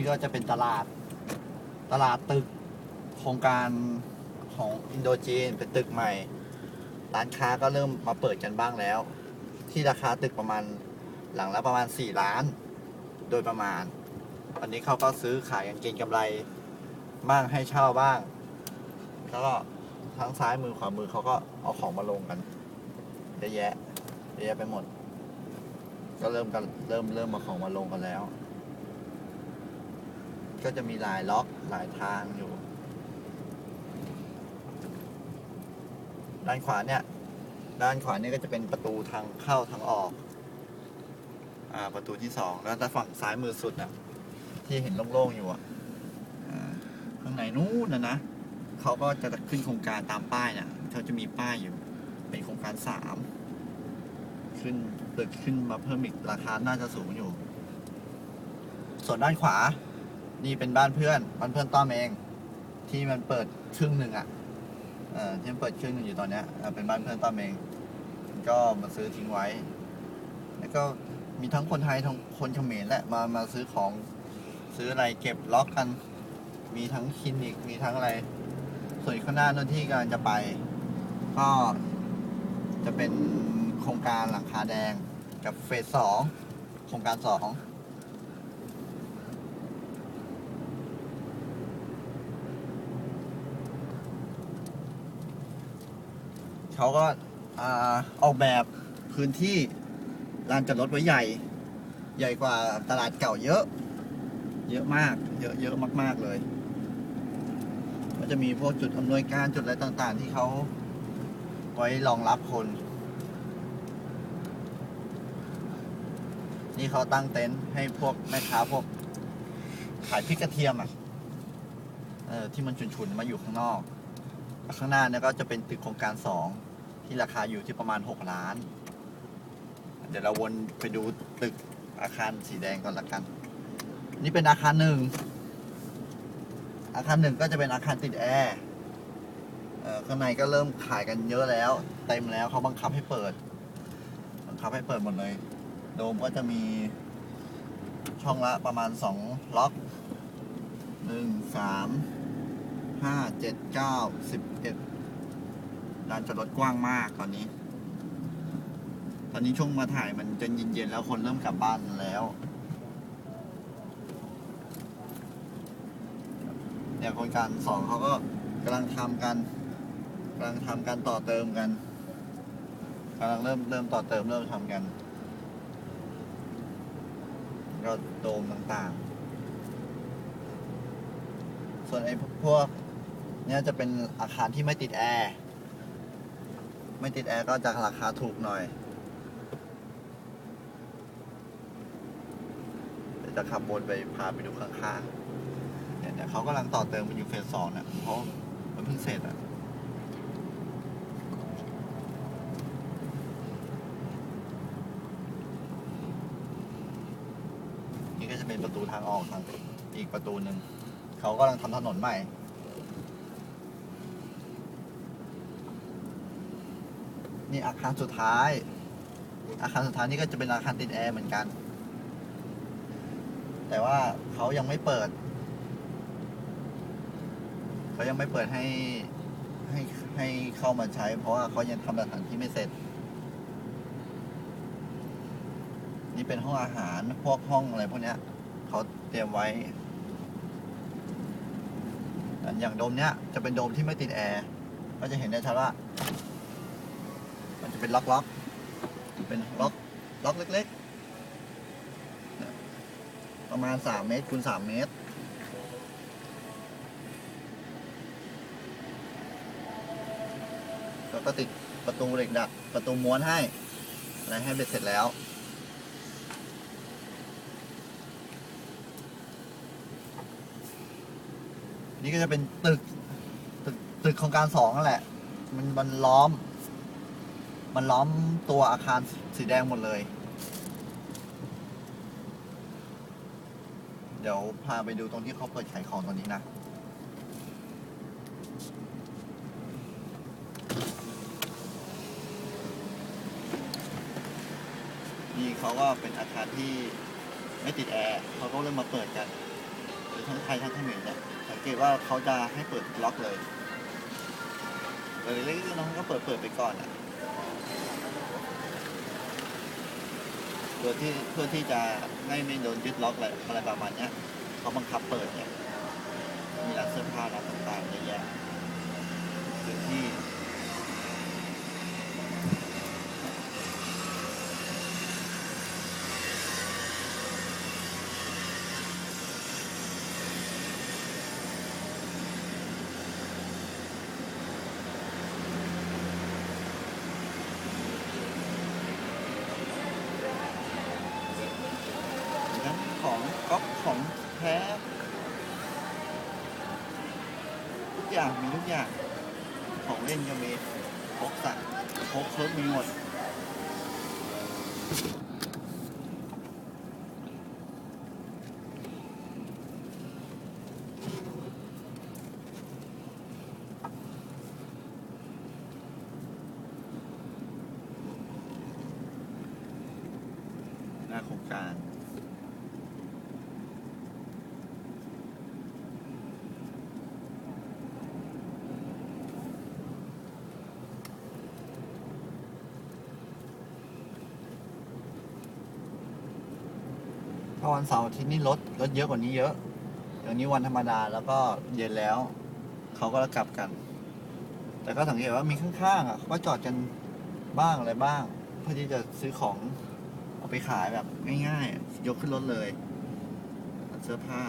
นี่ก็จะเป็นตลาดตลาดตึกโครงการของอินโดจีนเป็นตึกใหม่ ร้านค้าก็เริ่มมาเปิดกันบ้างแล้ว ที่ราคาตึกประมาณหลังละประมาณ 4 ล้าน โดยประมาณวันนี้เขาก็ซื้อขายกันเก็งกำไรบ้างให้เช่าบ้าง แล้วก็ทั้งซ้ายมือขวามือเขาก็เอาของมาลงกันเยอะแยะเยอะแยะไปหมด ก็เริ่มกันเริ่มเริ่มมาของมาลงกันแล้ว ก็จะมีหลายล็อกหลายทางอยู่ ด้านขวาเนี่ย ด้านขวาเนี่ยก็จะเป็นประตูทางเข้าทางออก อ่าประตูที่สองแล้วแต่ฝั่งซ้ายมือสุดน่ะ ที่เห็นโล่งๆอยู่อะอ่าข้างในนู้นนะนะเขาก็จะขึ้นโครงการตามป้ายน่ะเขาจะมีป้ายอยู่ เป็นโครงการสามขึ้นตึกขึ้นมาเพิ่มอีกราคาน่าจะสูงอยู่ ส่วนด้านขวา นี่เป็นบ้านเพื่อนบ้านเพื่อนต้อมเอง ที่มันเปิดครึ่งหนึ่งอะเออที่มันเปิดครึ่งหนึ่งอยู่ตอนเนี้ยเออเป็นบ้านเพื่อนต้อมเอง ก็มาซื้อทิ้งไว้ แล้วก็มีทั้งคนไทยทั้งคนเขมรแหละมามาซื้อของซื้ออะไรเก็บล็อกกัน มีทั้งคลินิกมีทั้งอะไรส่วนข้างหน้าโนั่นที่กำลังจะไป ก็จะเป็นโครงการหลังคาแดงกับเฟสสองโครงการสอง เขาก็ออกแบบพื้นที่ลานจอดรถไว้ใหญ่ ใหญ่กว่าตลาดเก่าเยอะ เยอะมาก เยอะเยอะมาก ๆเลยก็จะมีพวกจุดอำนวยการจุดอะไรต่างๆ ที่เขาไว้รองรับคน นี่เขาตั้งเต็นท์ให้พวกแม่ค้าพวกขายพริกกระเทียมอะเออที่มันฉุนๆมาอยู่ข้างนอก ข้างหน้าเนี่ยก็จะเป็นตึกโครงการสอง ที่ราคาอยู่ที่ประมาณ 6 ล้าน เดี๋ยวเราวนไปดูตึกอาคารสีแดงก่อนละกัน นี่เป็นอาคารหนึ่ง อาคารหนึ่งก็จะเป็นอาคารติดแอร์ข้างในก็เริ่มขายกันเยอะแล้ว เต็มแล้วเขาบังคับให้เปิด บังคับให้เปิดหมดเลย โดมก็จะมีช่องละประมาณ 2 ล็อก 1 3 5 7 9 11 ลานจอดรถกว้างมากตอนนี้ ตอนนี้ช่วงมาถ่ายมันจะเย็นๆแล้วคนเริ่มกลับบ้านแล้วเนี่ยโครงการสองเขาก็กำลังทำกันกำลังทำกันต่อเติมกันกำลังเริ่มเริ่มต่อเติมเริ่มทำกันก็โดมต่างๆ ส่วนไอ้พวกเนี่ยจะเป็นอาคารที่ไม่ติดแอร์ ไม่ติดแอร์ก็จะราคาถูกหน่อยเดี๋ยวจะขับวนไปพาไปดูข้างๆเนี่ยเนี่ยเขากำลังต่อเติมมันอยู่เฟสสองเนี่ยเพราะมันเพิ่งเสร็จอะนี่ก็จะเป็นประตูทางออกทางอีกประตูหนึ่งเขากำลังทำถนนใหม่ นี่อาคารสุดท้าย อาคารสุดท้ายนี่ก็จะเป็นอาคารติดแอร์เหมือนกัน แต่ว่าเขายังไม่เปิดเขายังไม่เปิดให้ให้ให้เข้ามาใช้ เพราะว่าเขายังทำสถานที่ไม่เสร็จ นี่เป็นห้องอาหารพวกห้องอะไรพวกเนี้ยเขาเตรียมไว้อันอย่างโดมเนี้ยจะเป็นโดมที่ไม่ติดแอร์ ก็จะเห็นได้ชัดว่ามันจะ เป็นล็อกล็อกๆเป็นล็อกล็อกเล็กๆ ประมาณสามเมตรคูณสามเมตร แล้วก็ติดประตูเหล็กดัดประตูม้วนให้ อะไรให้เบ็ดเสร็จแล้วนี่ก็จะเป็นตึก ตึก ตึกโครงการสองนั่นแหละ มันมันล้อม มันล้อมตัวอาคารสีแดงหมดเลย เดี๋ยวพาไปดูตรงที่เขาเปิดขายของตอนนี้นะ นี่เขาก็เป็นอาคารที่ไม่ติดแอร์เขาก็เริ่มมาเปิดกันทั้งไทยทั้งเขมรเนี่ยสังเกตว่าเขาจะให้เปิดล็อกเลยแต่เล็กๆน้องก็เปิดเปิดไปก่อนอะ เพื่อที่เพื่อที่จะให้ไม่โดนยึดล็อกอะไรอะไรประมาณเนี้ยเขาบังคับเปิดเนี่ยมีร้านเสื้อผ้าร้านต่างๆเยอะแยะพื้นที่ ทั้ง ของก๊อปของแท้ทุกอย่างมีทุกอย่าง ของเล่นก็มีพกสัตว์พกเคิร์ฟมีหมดหน้าโครงการ ถ้าวันเสาร์อาทิตย์นี่รถรถเยอะกว่านี้เยอะเดี๋ยวนี้วันธรรมดาแล้วก็เย็นแล้ว เขาก็กลับกัน แต่ก็สังเกตว่ามีข้างๆอะว่าก็จอดกันบ้างอะไรบ้าง เพื่อที่จะซื้อของเอาไปขายแบบง่ายๆ ยกขึ้นรถเลย เสื้อผ้า